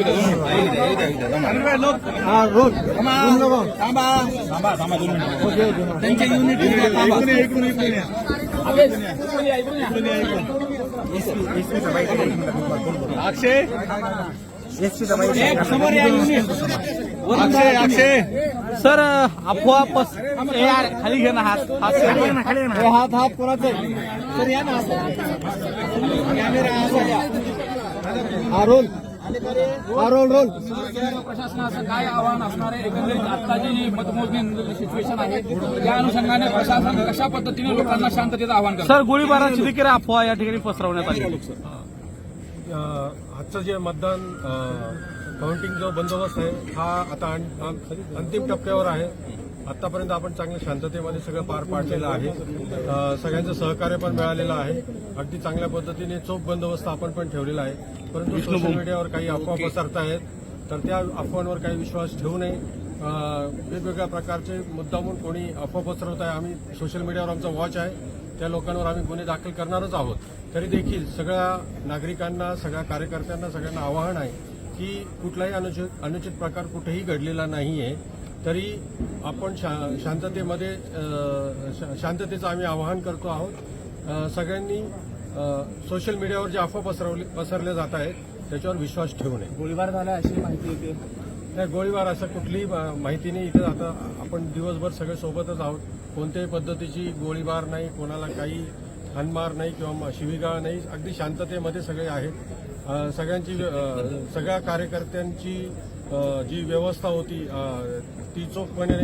Unit अक्षय एक समोर या युनिट अक्षय अक्षय सर अफवा पस यार, खाली घे ना हात हात खाली ना खाली हात हात कोणाचा? सर या ना. कॅमेरा असा प्रशासनाचं काय आव्हान असणार आहे एकंदरीत आत्ताची जी मतमोजणी सिच्युएशन आहे त्या अनुषंगाने प्रशासन कशा पद्धतीने लोकांना शांततेचं आव्हान करतं? सर गोळीबाराची देखील अफवा या ठिकाणी पसरवण्यात आली. आजचं जे मतदान काउंटिंग जो बंदोबस्त आहे हा आता अंतिम टप्प्यावर आहे. आतापर्यंत आपण चांगल्या शांततेमध्ये सगळं पार पाडलेलं आहे. सगळ्यांचं सहकार्य पण मिळालेलं आहे. अगदी चांगल्या पद्धतीने चोख बंदोबस्त आपण पण ठेवलेला आहे. परंतु सोशल मीडियावर काही अफवा पसरतायत तर त्या अफवांवर काही विश्वास ठेवू नये. वेगवेगळ्या प्रकारचे मुद्दामून कोणी अफवा पसरवत आहे. आम्ही सोशल मीडियावर आमचा वॉच आहे. त्या लोकांवर आम्ही गुन्हे दाखल करणारच आहोत. तरी देखील सगळ्या नागरिकांना सगळ्या कार्यकर्त्यांना सगळ्यांना आवाहन आहे की कुठलाही अनुचित अनुचित प्रकार कुठेही घडलेला नाही आहे तरी आपण शा- शांततेमध्ये शांततेचं आम्ही आवाहन करतो आहोत. सगळ्यांनी सोशल मीडियावर जे अफवा पसरवले पसरले जात आहेत त्याच्यावर विश्वास ठेवू नये. गोळीबार झाला अशी माहिती येते. नाही गोळीबार असं कुठलीही माहिती नाही. इथं आता आपण दिवसभर सगळे सोबतच आहोत. कोणत्याही पद्धतीची गोळीबार नाही कोणाला काही हानमार नाही किंवा शिवीगाळ नाही. अगदी शांततेमध्ये सगळे आहेत. सगळ्यांची सगळ्या कार्यकर्त्यांची जी व्यवस्था होती ती चोखपणे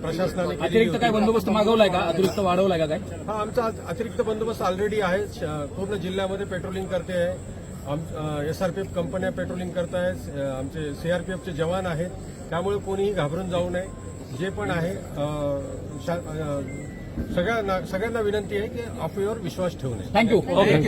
प्रशासनाने अतिरिक्त काय बंदोबस्त मागवलाय का? अतिरिक्त वाढवलाय का काय? हा आमचा अतिरिक्त बंदोबस्त ऑलरेडी आहे. पूर्ण जिल्ह्यामध्ये पेट्रोलिंग करते आहे. एसआरपीएफ कंपन्या पेट्रोलिंग करत आहेत आमचे सीआरपीएफचे जवान आहेत. त्यामुळे कोणीही घाबरून जाऊ नये. जे पण आहे सगळ्यांना सगळ्यांना विनंती आहे की अफवेवर विश्वास ठेवू नये. थँक्यू